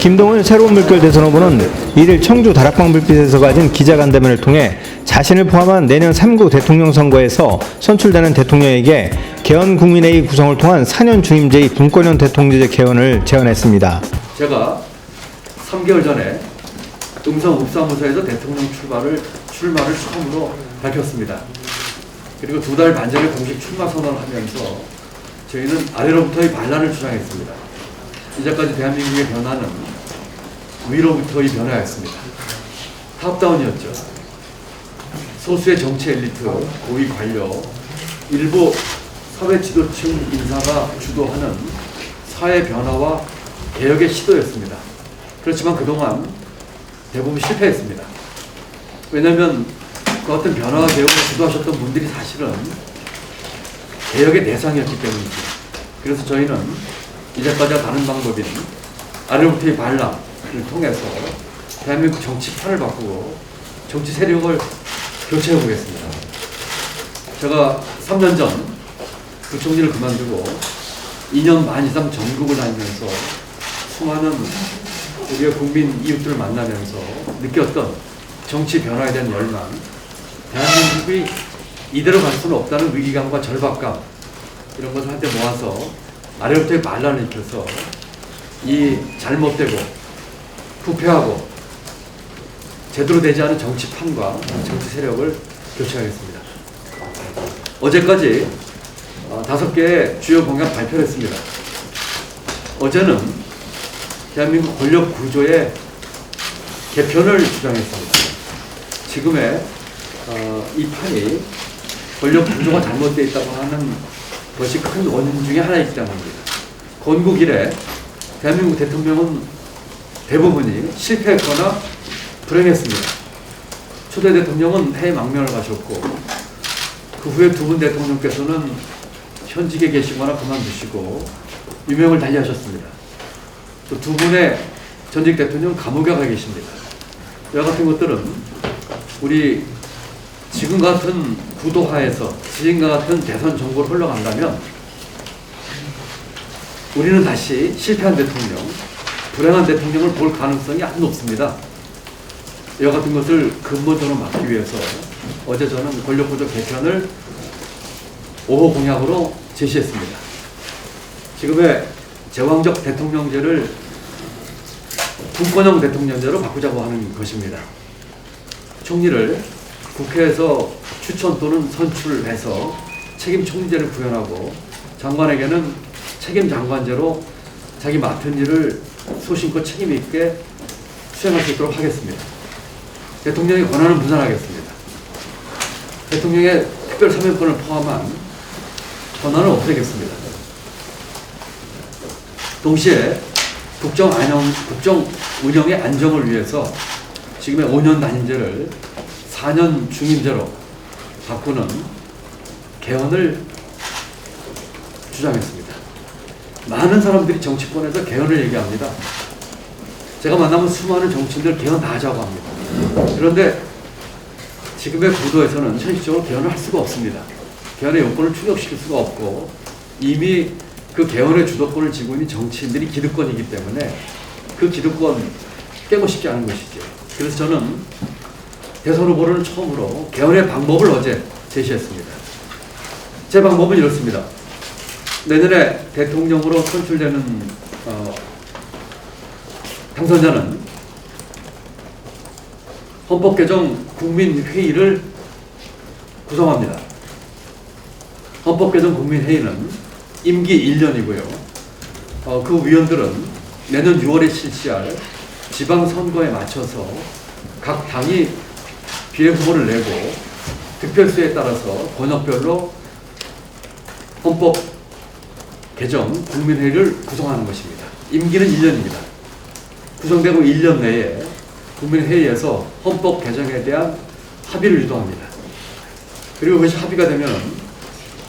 김동은 새로운 물결 대선 후보는 이를 청주 다락방 불빛에서 가진 기자간담회를 통해 자신을 포함한 내년 3구 대통령 선거에서 선출되는 대통령에게 개헌 국민회의 구성을 통한 4년 중임제의 분권형 대통령제 개헌을 제안했습니다. 제가 3개월 전에 음성 읍사무소에서 대통령 출마를 출마를 처음으로 밝혔습니다. 그리고 두 달 반 전에 공식 출마 선언을 하면서 저희는 아래로부터의 반란을 주장했습니다. 이제까지 대한민국의 변화는 위로부터의 변화였습니다. 탑다운이었죠. 소수의 정치 엘리트, 고위 관료, 일부 사회 지도층 인사가 주도하는 사회 변화와 개혁의 시도였습니다. 그렇지만 그동안 대부분 실패했습니다. 왜냐하면 그 어떤 변화와 개혁을 주도하셨던 분들이 사실은 개혁의 대상이었기 때문이죠. 그래서 저희는 이제까지와 다른 방법인 아래로부터의 반란을 통해서 대한민국 정치판을 바꾸고 정치 세력을 교체해 보겠습니다. 제가 3년 전 부총리를 그만두고 2년 반 이상 전국을 다니면서 수많은 우리의 국민 이웃들을 만나면서 느꼈던 정치 변화에 대한 열망, 대한민국이 이대로 갈 수는 없다는 위기감과 절박감 이런 것을 한때 모아서 아래부터의 반란을 일으켜서 이 잘못되고 부패하고 제대로 되지 않은 정치판과 정치 세력을 교체하겠습니다. 어제까지 어, 다섯 개의 주요 공약 발표를 했습니다. 어제는 대한민국 권력 구조의 개편을 주장했습니다. 지금의 어, 이 판이 권력 구조가 잘못되어 있다고 하는 것이 큰 원인 중에 하나이기 때문입니다. 건국 이래 대한민국 대통령은 대부분이 실패했거나 불행했습니다. 초대 대통령은 해외 망명을 가셨고 그 후에 두 분 대통령께서는 현직에 계시거나 그만두시고 유명을 달리하셨습니다. 또 두 분의 전직 대통령 감옥에 가 계십니다. 이와 같은 것들은 우리 지금 같은 구도하에서 지금과 같은 대선 정보를 흘러간다면 우리는 다시 실패한 대통령, 불행한 대통령을 볼 가능성이 아주 높습니다. 이와 같은 것을 근본적으로 막기 위해서 어제 저는 권력구조 개편을 5호 공약으로 제시했습니다. 지금의 제왕적 대통령제를 분권형 대통령제로 바꾸자고 하는 것입니다. 총리를 국회에서 추천 또는 선출해서 책임 총리제를 구현하고 장관에게는 책임 장관제로 자기 맡은 일을 소신껏 책임 있게 수행할 수 있도록 하겠습니다. 대통령의 권한은 분산하겠습니다. 대통령의 특별 사면권을 포함한 권한을 없애겠습니다. 동시에 국정 안녕, 국정 운영의 안정을 위해서 지금의 5년 단임제를 4년 중임제로 바꾸는 개헌을 주장했습니다. 많은 사람들이 정치권에서 개헌을 얘기합니다. 제가 만나면 수많은 정치인들 개헌 다 하자고 합니다. 그런데 지금의 구도에서는 현실적으로 개헌을 할 수가 없습니다. 개헌의 요건을 충족시킬 수가 없고 이미 그 개헌의 주도권을 쥐고 있는 정치인들이 기득권이기 때문에 그 기득권 깨고 싶지 않은 것이죠. 그래서 저는 대선 후보를 처음으로 개헌의 방법을 어제 제시했습니다. 제 방법은 이렇습니다. 내년에 대통령으로 선출되는 어, 당선자는 헌법 개정 국민회의를 구성합니다. 헌법 개정 국민회의는 임기 1년이고요. 어, 그 위원들은 내년 6월에 실시할 지방선거에 맞춰서 각 당이 비례 후보를 내고 득표수에 따라서 권역별로 헌법 개정 국민회의를 구성하는 것입니다. 임기는 1년입니다. 구성되고 1년 내에 국민회의에서 헌법 개정에 대한 합의를 유도합니다. 그리고 그것이 합의가 되면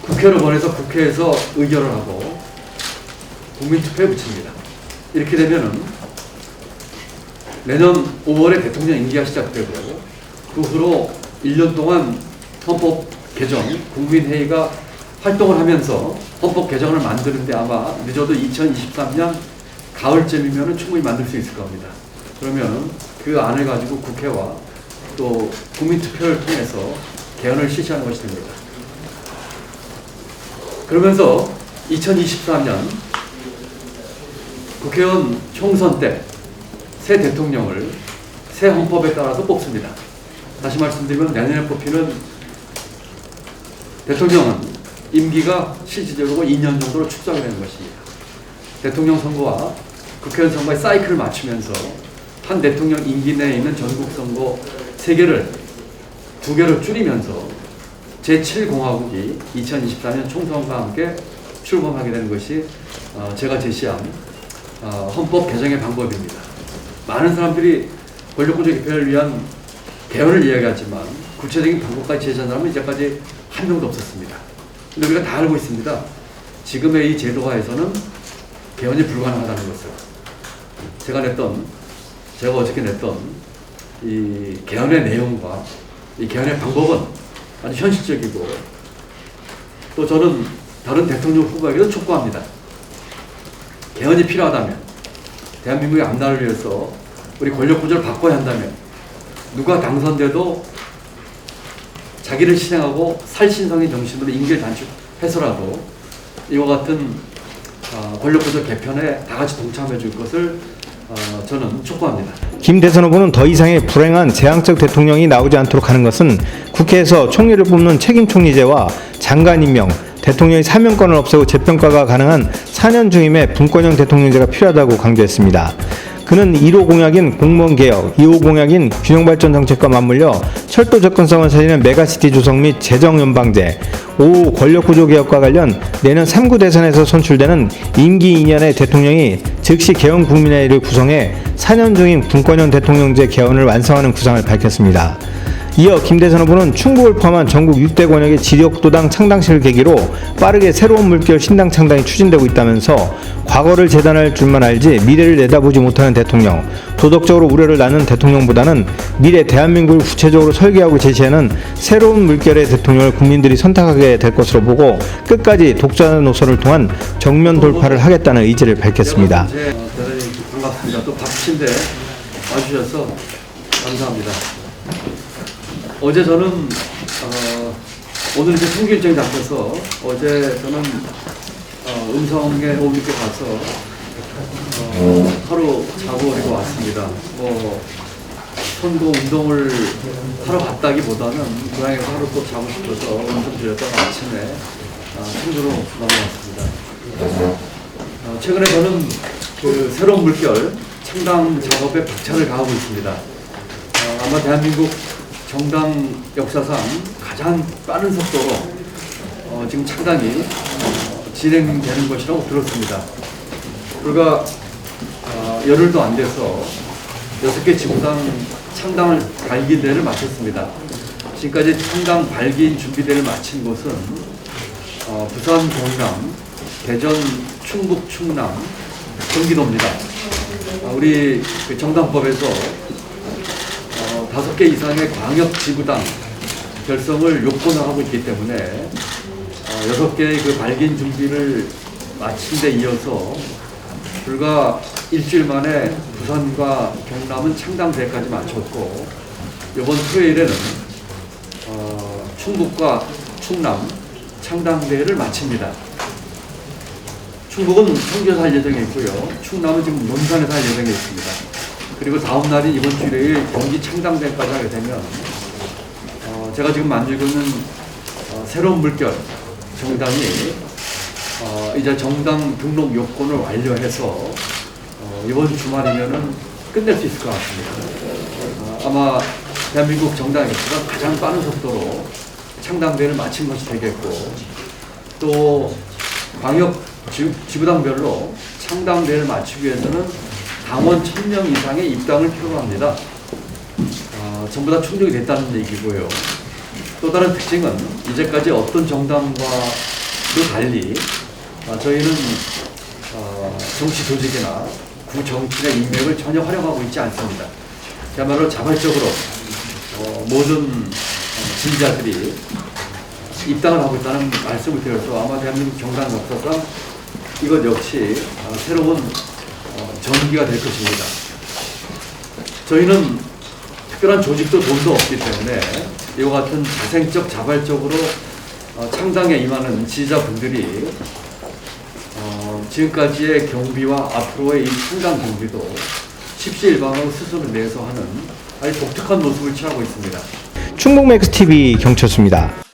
국회로 보내서 국회에서 의결을 하고 국민투표에 붙입니다. 이렇게 되면은 내년 5월에 대통령 임기가 시작되고 그 후로 1년 동안 헌법 개정 국민회의가 활동을 하면서 헌법 개정을 만드는데 아마 늦어도 2023년 가을쯤이면 충분히 만들 수 있을 겁니다. 그러면 그 안을 가지고 국회와 또 국민투표를 통해서 개헌을 실시하는 것이 됩니다. 그러면서 2024년 국회의원 총선 때 새 대통령을 새 헌법에 따라서 뽑습니다. 다시 말씀드리면 내년에 뽑히는 대통령은 임기가 실질적으로 2년 정도로 축소하게 되는 것입니다. 대통령 선거와 국회의원 선거의 사이클을 맞추면서 한 대통령 임기 내에 있는 전국 선거 세 개를 두 개로 줄이면서 제7공화국이 2024년 총선과 함께 출범하게 되는 것이 어, 제가 제시한 어, 헌법 개정의 방법입니다. 많은 사람들이 권력구조 개편을 위한 개헌을 이야기하지만 구체적인 방법까지 제시한다면 이제까지 한 명도 없었습니다. 근데 우리가 다 알고 있습니다. 지금의 이 제도화에서는 개헌이 불가능하다는 것을 제가 냈던 제가 어저께 냈던 이 개헌의 내용과 이 개헌의 방법은 아주 현실적이고 또 저는 다른 대통령 후보에게도 촉구합니다. 개헌이 필요하다면 대한민국의 앞날을 위해서 우리 권력 구조를 바꿔야 한다면 누가 당선돼도 자기를 실행하고 살신성의 정신으로 임기를 단축해서라도 이와 같은 어, 권력 구조 개편에 다 같이 동참해 줄 것을 어, 저는 촉구합니다. 김 대선 후보는 더 이상의 불행한 재앙적 대통령이 나오지 않도록 하는 것은 국회에서 총리를 뽑는 책임 총리제와 장관 임명, 대통령의 사명권을 없애고 재평가가 가능한 4년 중임의 분권형 대통령제가 필요하다고 강조했습니다. 그는 1호 공약인 공무원 개혁, 2호 공약인 균형 발전 정책과 맞물려 철도 접근성을 살리는 메가시티 조성 및 재정 연방제, 5호 권력 구조 개혁과 관련 내년 3구 대선에서 선출되는 임기 2년의 대통령이 즉시 개헌 국민회의를 구성해 4년 중인 분권형 대통령제 개헌을 완성하는 구상을 밝혔습니다. 이어 김 대선 후보는 충북을 포함한 전국 6대 권역의 지역도당 창당식을 계기로 빠르게 새로운 물결 신당 창당이 추진되고 있다면서 과거를 재단할 줄만 알지 미래를 내다보지 못하는 대통령, 도덕적으로 우려를 낳는 대통령보다는 미래 대한민국을 구체적으로 설계하고 제시하는 새로운 물결의 대통령을 국민들이 선택하게 될 것으로 보고 끝까지 독자 노선을 통한 정면 돌파를 하겠다는 의지를 밝혔습니다. 대단히 반갑습니다. 또 바쁘신데 와주셔서 감사합니다. 어제 저는 어, 오늘 이제 통기 일정이 잡혀서 어제 저는 어, 음성에 오미께 가서 어, 하루 자고 그리고 왔습니다. 뭐 선거 운동을 하러 갔다기보다는 고향에서 하루 또 자고 싶어서 운동 드렸다가 아침에 어, 청주로 넘어왔습니다. 어, 최근에 저는 그 새로운 물결 창당 작업에 박차를 가하고 있습니다. 어, 아마 대한민국 정당 역사상 가장 빠른 속도로 어, 지금 창당이 어, 진행되는 것이라고 들었습니다. 불과 어, 열흘도 안 돼서 여섯 개 지구당 창당을 발기 대를 마쳤습니다. 지금까지 창당 발기인 준비대를 마친 곳은 어, 부산, 경남, 대전, 충북, 충남, 경기도입니다. 아, 우리 그 정당법에서 어, 다섯 개 이상의 광역 지구당 결성을 요건화하고 있기 때문에 어, 여섯 개의 그 발긴 준비를 마친 데 이어서 불과 일주일 만에 부산과 경남은 창당대까지 마쳤고 이번 토요일에는 어, 충북과 충남 창당대회를 마칩니다. 충북은 청주에서 할 예정에 있고요. 충남은 지금 논산에서 할 예정에 있습니다. 그리고 다음 날인 이번 주 일요일 경기 창당대회까지 하게 되면 어, 제가 지금 만들고 있는 어, 새로운 물결 정당이 어, 이제 정당 등록 요건을 완료해서 어, 이번 주말이면은 끝낼 수 있을 것 같습니다. 어, 아마 대한민국 정당 역사가 가장 빠른 속도로 창당대회를 마친 것이 되겠고 또 광역 지- 지구당별로 창당대회를 마치기 위해서는 당원 1000명 이상의 입당을 필요로 합니다. 어, 전부 다 충족이 됐다는 얘기고요. 또 다른 특징은 이제까지 어떤 정당과도 달리 아, 저희는 어, 정치 조직이나 구정치의 인맥을 전혀 활용하고 있지 않습니다. 그야말로 자발적으로 어, 모든 어, 진자들이 입당을 하고 있다는 말씀을 드려서 아마 대한민국 정당 역사상 이것 역시 어, 새로운 어, 전기가 될 것입니다. 저희는 특별한 조직도 돈도 없기 때문에 이와 같은 자생적 자발적으로 어, 창당에 임하는 지지자분들이 어, 지금까지의 경비와 앞으로의 이 창당 경비도 십시일반으로 스스로 내서 하는 아주 독특한 모습을 취하고 있습니다. 충북 맥스 TV 경철수입니다.